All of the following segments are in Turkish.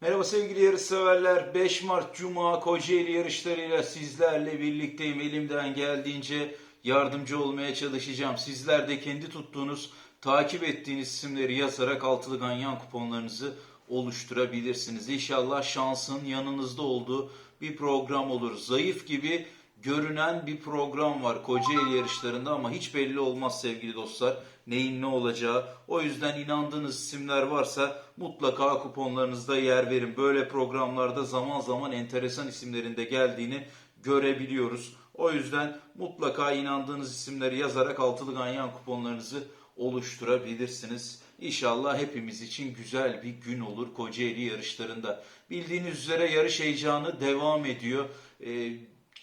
Merhaba sevgili yarış severler. 5 Mart Cuma Kocaeli yarışlarıyla sizlerle birlikteyim. Elimden geldiğince yardımcı olmaya çalışacağım. Sizler de kendi tuttuğunuz, takip ettiğiniz isimleri yazarak altılı ganyan kuponlarınızı oluşturabilirsiniz. İnşallah şansın yanınızda olduğu bir program olur. Zayıf gibi görünen bir program var Kocaeli yarışlarında ama hiç belli olmaz sevgili dostlar neyin ne olacağı. O yüzden inandığınız isimler varsa mutlaka kuponlarınızda yer verin. Böyle programlarda zaman zaman enteresan isimlerin de geldiğini görebiliyoruz. O yüzden mutlaka inandığınız isimleri yazarak altılı ganyan kuponlarınızı oluşturabilirsiniz. İnşallah hepimiz için güzel bir gün olur Kocaeli yarışlarında. Bildiğiniz üzere yarış heyecanı devam ediyor. Ee,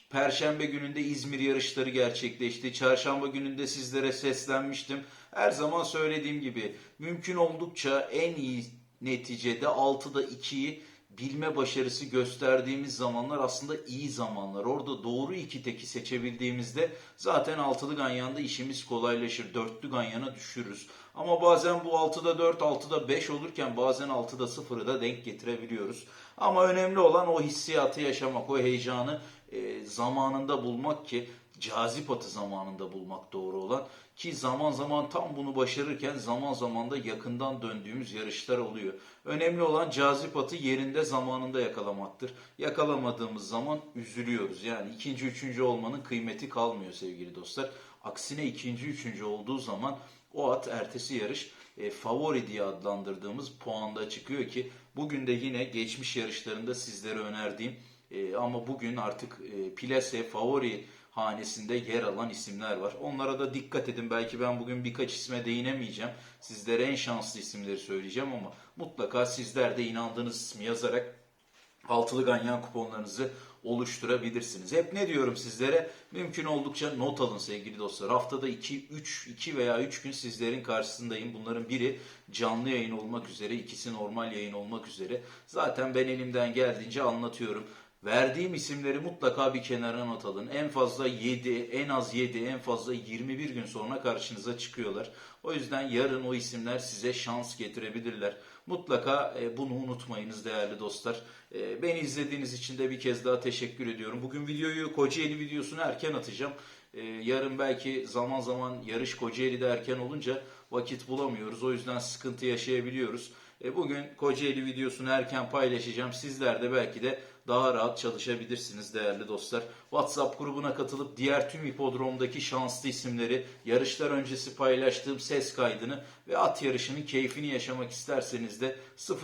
Perşembe gününde İzmir yarışları gerçekleşti. Çarşamba gününde sizlere seslenmiştim. Her zaman söylediğim gibi mümkün oldukça en iyi neticede 6'da 2'yi bilme başarısı gösterdiğimiz zamanlar aslında iyi zamanlar. Orada doğru iki teki seçebildiğimizde zaten altılı ganyanda işimiz kolaylaşır. Dörtlü ganyana düşürürüz. Ama bazen bu 6'da 4, 6'da 5 olurken bazen 6'da 0'ı da denk getirebiliyoruz. Ama önemli olan o hissiyatı yaşamak, o heyecanı e, zamanında bulmak ki cazip atı zamanında bulmak doğru olan ki zaman zaman tam bunu başarırken zaman zaman da yakından döndüğümüz yarışlar oluyor. Önemli olan cazip atı yerinde zamanında yakalamaktır. Yakalamadığımız zaman üzülüyoruz. Yani ikinci, üçüncü olmanın kıymeti kalmıyor sevgili dostlar. Aksine ikinci, üçüncü olduğu zaman o at ertesi yarış e, favori diye adlandırdığımız puanda çıkıyor ki bugün de yine geçmiş yarışlarında sizlere önerdiğim e, ama bugün artık e, plase favori hanesinde yer alan isimler var. Onlara da dikkat edin. Belki ben bugün birkaç isme değinemeyeceğim. Sizlere en şanslı isimleri söyleyeceğim ama mutlaka sizler de inandığınız ismi yazarak altılı ganyan kuponlarınızı oluşturabilirsiniz. Hep ne diyorum sizlere? Mümkün oldukça not alın sevgili dostlar. Haftada 2 3 2 veya 3 gün sizlerin karşısındayım. Bunların biri canlı yayın olmak üzere, ikisi normal yayın olmak üzere. Zaten ben elimden geldiğince anlatıyorum. Verdiğim isimleri mutlaka bir kenara not alın. En fazla 7, en az 7, en fazla 21 gün sonra karşınıza çıkıyorlar. O yüzden yarın o isimler size şans getirebilirler. Mutlaka e, bunu unutmayınız değerli dostlar. E, Beni izlediğiniz için de bir kez daha teşekkür ediyorum. Bugün videoyu Kocaeli videosunu erken atacağım. E, Yarın belki zaman zaman yarış Kocaeli'de erken olunca vakit bulamıyoruz. O yüzden sıkıntı yaşayabiliyoruz. E, Bugün Kocaeli videosunu erken paylaşacağım. Sizler de belki de daha rahat çalışabilirsiniz değerli dostlar. WhatsApp grubuna katılıp diğer tüm hipodromdaki şanslı isimleri, yarışlar öncesi paylaştığım ses kaydını ve at yarışının keyfini yaşamak isterseniz de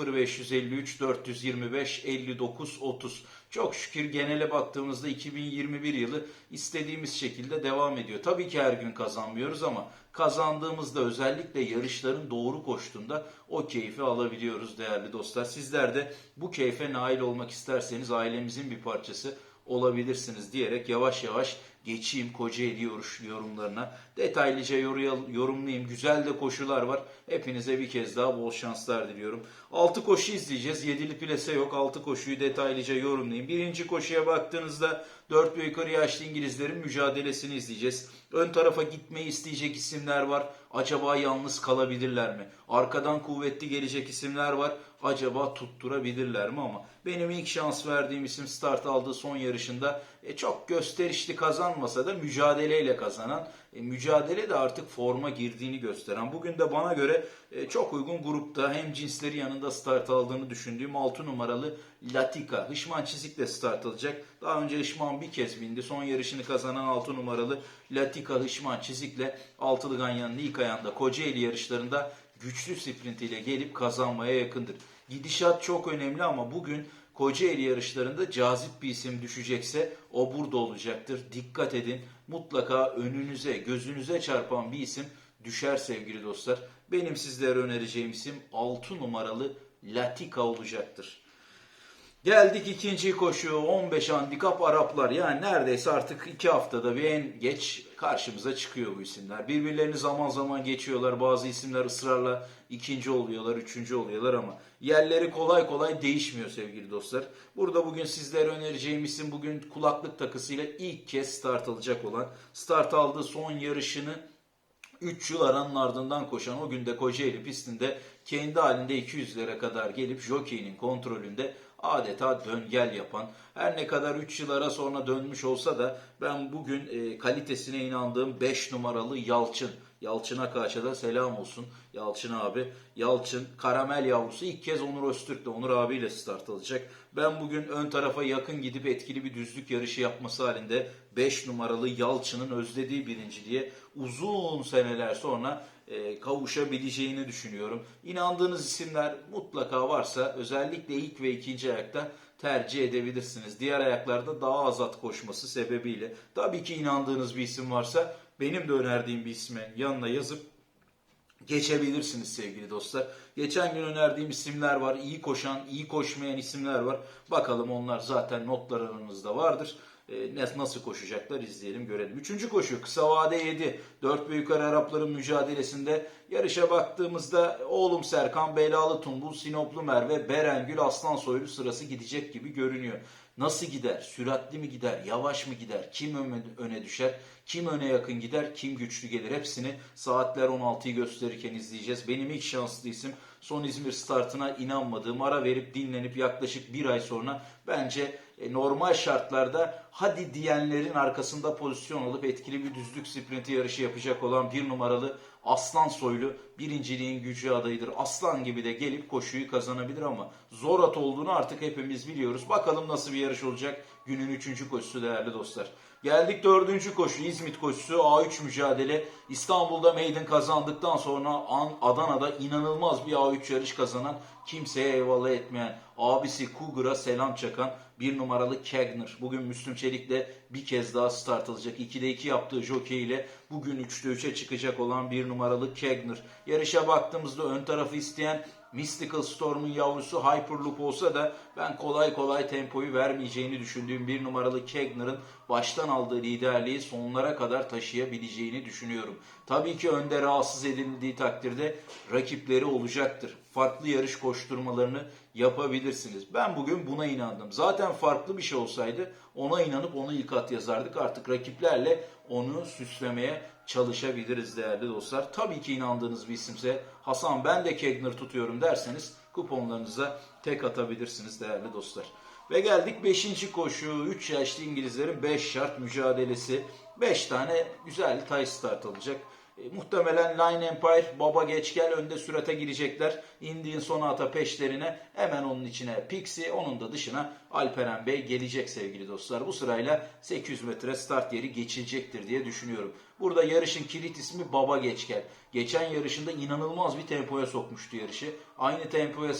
0553 425 59 30. Çok şükür genele baktığımızda 2021 yılı istediğimiz şekilde devam ediyor. Tabii ki her gün kazanmıyoruz ama kazandığımızda özellikle yarışların doğru koştuğunda o keyfi alabiliyoruz değerli dostlar. Sizler de bu keyfe nail olmak isterseniz ailemizin bir parçası olabilirsiniz diyerek yavaş yavaş geçeyim Kocaeli yorumlarına. Detaylıca yoru- yorumlayayım. Güzel de koşular var. Hepinize bir kez daha bol şanslar diliyorum. 6 koşu izleyeceğiz. 7'li plase yok. 6 koşuyu detaylıca yorumlayayım. Birinci koşuya baktığınızda 4 ve yukarı yaşlı İngilizlerin mücadelesini izleyeceğiz. Ön tarafa gitmeyi isteyecek isimler var. Acaba yalnız kalabilirler mi? Arkadan kuvvetli gelecek isimler var. Acaba tutturabilirler mi ama benim ilk şans verdiğim isim start aldığı son yarışında e, çok gösterişli kazanmasa da mücadeleyle kazanan, e, mücadele de artık forma girdiğini gösteren. Bugün de bana göre e, çok uygun grupta hem cinsleri yanında start aldığını düşündüğüm 6 numaralı Latika. Hışman Çizik'le start alacak. Daha önce Hışman bir kez bindi. Son yarışını kazanan 6 numaralı Latika Hışman Çizik'le altılı ganyanın ilk ayağında Kocaeli yarışlarında güçlü sprintiyle gelip kazanmaya yakındır. Gidişat çok önemli ama bugün Kocaeli yarışlarında cazip bir isim düşecekse o burada olacaktır. Dikkat edin mutlaka önünüze gözünüze çarpan bir isim düşer sevgili dostlar. Benim sizlere önereceğim isim 6 numaralı Latika olacaktır. Geldik ikinci koşu 15 handikap Araplar yani neredeyse artık iki haftada bir en geç karşımıza çıkıyor bu isimler. Birbirlerini zaman zaman geçiyorlar bazı isimler ısrarla ikinci oluyorlar üçüncü oluyorlar ama yerleri kolay kolay değişmiyor sevgili dostlar. Burada bugün sizlere önereceğim isim bugün kulaklık takısıyla ilk kez start alacak olan start aldığı son yarışını 3 yıl aranın ardından koşan o günde Kocaeli pistinde kendi halinde 200'lere kadar gelip jokeyinin kontrolünde adeta döngel yapan, her ne kadar 3 yıl ara sonra dönmüş olsa da ben bugün e, kalitesine inandığım 5 numaralı Yalçın, Yalçın Akaç'a da selam olsun Yalçın abi. Yalçın karamel yavrusu ilk kez Onur Öztürk'le Onur abiyle start alacak. Ben bugün ön tarafa yakın gidip etkili bir düzlük yarışı yapması halinde 5 numaralı Yalçın'ın özlediği birinciliğe uzun seneler sonra kavuşabileceğini düşünüyorum. İnandığınız isimler mutlaka varsa özellikle ilk ve ikinci ayakta tercih edebilirsiniz. Diğer ayaklarda daha az at koşması sebebiyle. Tabii ki inandığınız bir isim varsa benim de önerdiğim bir ismi yanına yazıp geçebilirsiniz sevgili dostlar. Geçen gün önerdiğim isimler var. İyi koşan, iyi koşmayan isimler var. Bakalım onlar zaten notlar aranızda vardır. E, nasıl koşacaklar izleyelim görelim. Üçüncü koşu kısa vade 7. Dört büyük Arapların mücadelesinde yarışa baktığımızda oğlum Serkan, Belalı Tumbul, Sinoplu Merve, Berengül, Aslansoylu sırası gidecek gibi görünüyor. Nasıl gider? Süratli mi gider? Yavaş mı gider? Kim öne, düşer? Kim öne yakın gider? Kim güçlü gelir? Hepsini saatler 16'yı gösterirken izleyeceğiz. Benim ilk şanslı isim son İzmir startına inanmadığım ara verip dinlenip yaklaşık bir ay sonra bence e, normal şartlarda hadi diyenlerin arkasında pozisyon alıp etkili bir düzlük sprinti yarışı yapacak olan bir numaralı Aslan Soylu birinciliğin gücü adayıdır. Aslan gibi de gelip koşuyu kazanabilir ama zor at olduğunu artık hepimiz biliyoruz. Bakalım nasıl bir yarış olacak günün üçüncü koşusu değerli dostlar. Geldik dördüncü koşu İzmit koşusu A3 mücadele. İstanbul'da maiden kazandıktan sonra An- Adana'da inanılmaz bir A3 yarış kazanan kimseye eyvallah etmeyen abisi Cougar'a selam çakan bir numaralı Kegner. Bugün Müslüm Çelik'le bir kez daha start alacak. 2'de 2 yaptığı jockey ile bugün 3'te 3'e çıkacak olan bir numaralı Kegner. Yarışa baktığımızda ön tarafı isteyen Mystical Storm'un yavrusu Hyperloop olsa da ben kolay kolay tempoyu vermeyeceğini düşündüğüm bir numaralı Kegner'ın baştan aldığı liderliği sonlara kadar taşıyabileceğini düşünüyorum. Tabii ki önde rahatsız edildiği takdirde rakipleri olacaktır. Farklı yarış koşturmalarını yapabilirsiniz. Ben bugün buna inandım. Zaten farklı bir şey olsaydı ona inanıp onu ilk at yazardık. Artık rakiplerle onu süslemeye çalışabiliriz değerli dostlar. Tabii ki inandığınız bir isimse Hasan ben de Kegner tutuyorum derseniz kuponlarınıza tek atabilirsiniz değerli dostlar. Ve geldik 5. koşu. 3 yaşlı İngilizlerin 5 şart mücadelesi. 5 tane güzel tay start alacak. E, muhtemelen Line Empire, Baba Geç Gel önde sürate girecekler. Indian Sonata peşlerine hemen onun içine Pixie, onun da dışına Alperen Bey gelecek sevgili dostlar. Bu sırayla 800 metre start yeri geçilecektir diye düşünüyorum. Burada yarışın kilit ismi Baba Geç Gel. Geçen yarışında inanılmaz bir tempoya sokmuştu yarışı. Aynı tempoya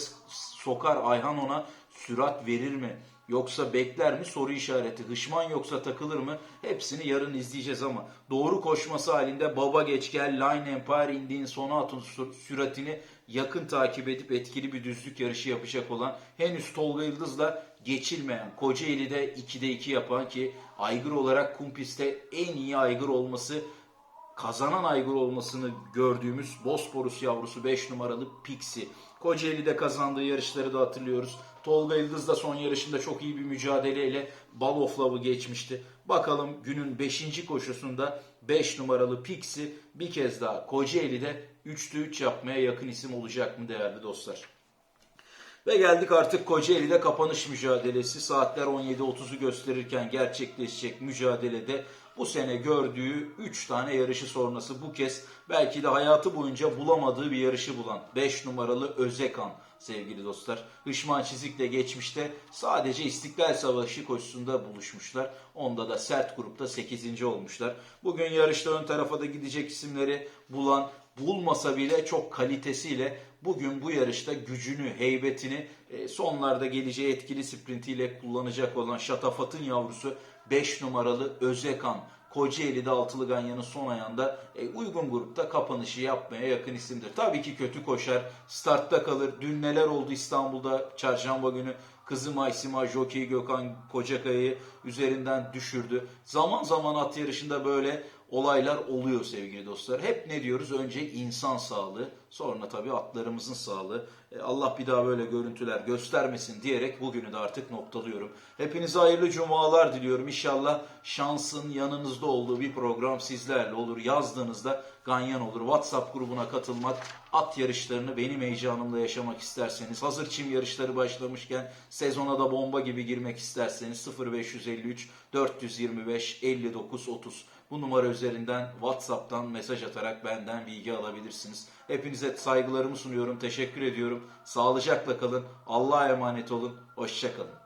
sokar Ayhan ona sürat verir mi? Yoksa bekler mi soru işareti. Hışman yoksa takılır mı? Hepsini yarın izleyeceğiz ama doğru koşması halinde Baba Geçgel, Line Empire indiğin Sonat'ın sü- süratini yakın takip edip etkili bir düzlük yarışı yapacak olan henüz Tolga Yıldız'la geçilmeyen Kocaeli'de 2'de 2 yapan ki aygır olarak Kumpis'te en iyi aygır olması kazanan aygır olmasını gördüğümüz Bosporus yavrusu 5 numaralı Pixie. Kocaeli'de kazandığı yarışları da hatırlıyoruz. Tolga Yıldız da son yarışında çok iyi bir mücadeleyle Baloflav'ı geçmişti. Bakalım günün 5. koşusunda 5 numaralı Pixie bir kez daha Kocaeli'de 3'te 3 yapmaya yakın isim olacak mı değerli dostlar? Ve geldik artık Kocaeli'de kapanış mücadelesi. Saatler 17.30'u gösterirken gerçekleşecek mücadelede bu sene gördüğü 3 tane yarışı sonrası bu kez belki de hayatı boyunca bulamadığı bir yarışı bulan 5 numaralı Özekan sevgili dostlar. Hışman Çizik'le geçmişte sadece İstiklal Savaşı koşusunda buluşmuşlar. Onda da sert grupta 8. olmuşlar. Bugün yarışta ön tarafa da gidecek isimleri bulan bulmasa bile çok kalitesiyle bugün bu yarışta gücünü, heybetini e, sonlarda geleceği etkili sprintiyle kullanacak olan Şatafat'ın yavrusu 5 numaralı Özekan. Kocaeli'de Altılı Ganyan'ın son ayağında e, uygun grupta kapanışı yapmaya yakın isimdir. Tabii ki kötü koşar, startta kalır. Dün neler oldu İstanbul'da çarşamba günü Kızım Aysima, Jockey Gökhan Kocakaya'yı üzerinden düşürdü. Zaman zaman at yarışında böyle olaylar oluyor sevgili dostlar. Hep ne diyoruz? Önce insan sağlığı, sonra tabii atlarımızın sağlığı. E, Allah bir daha böyle görüntüler göstermesin diyerek bugünü de artık noktalıyorum. Hepinize hayırlı cumalar diliyorum. İnşallah şansın yanınızda olduğu bir program sizlerle olur. Yazdığınızda ganyan olur. WhatsApp grubuna katılmak, at yarışlarını benim heyecanımla yaşamak isterseniz, hazır çim yarışları başlamışken sezona da bomba gibi girmek isterseniz 0553 425 59 30 bu numara üzerinden WhatsApp'tan mesaj atarak benden bilgi alabilirsiniz. Hepinize saygılarımı sunuyorum. Teşekkür ediyorum. Sağlıcakla kalın. Allah'a emanet olun. Hoşçakalın.